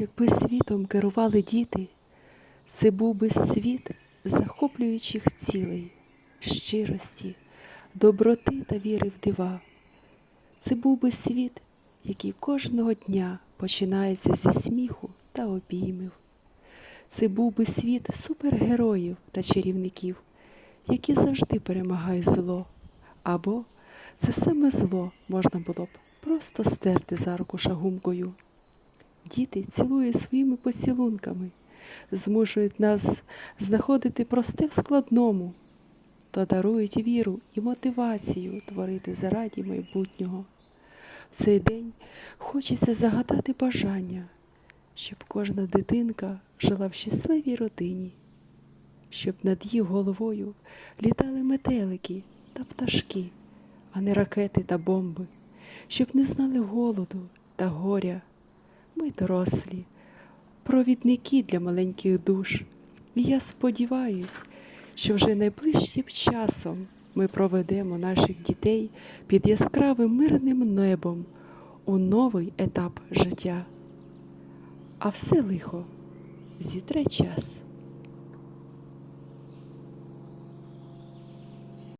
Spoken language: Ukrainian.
Якби світом керували діти, це був би світ захоплюючих цілей, щирості, доброти та віри в дива. Це був би світ, який кожного дня починається зі сміху та обіймів. Це був би світ супергероїв та чарівників, які завжди перемагають зло. Або це саме зло можна було б просто стерти за руку шагумкою. Діти цілують своїми поцілунками, змушують нас знаходити просте в складному, та дарують віру і мотивацію творити зараді майбутнього. В цей день хочеться загадати бажання, щоб кожна дитинка жила в щасливій родині, щоб над її головою літали метелики та пташки, а не ракети та бомби, щоб не знали голоду та горя. Ми дорослі, провідники для маленьких душ. І я сподіваюсь, що вже найближчим часом ми проведемо наших дітей під яскравим мирним небом у новий етап життя. А все лихо зітре час.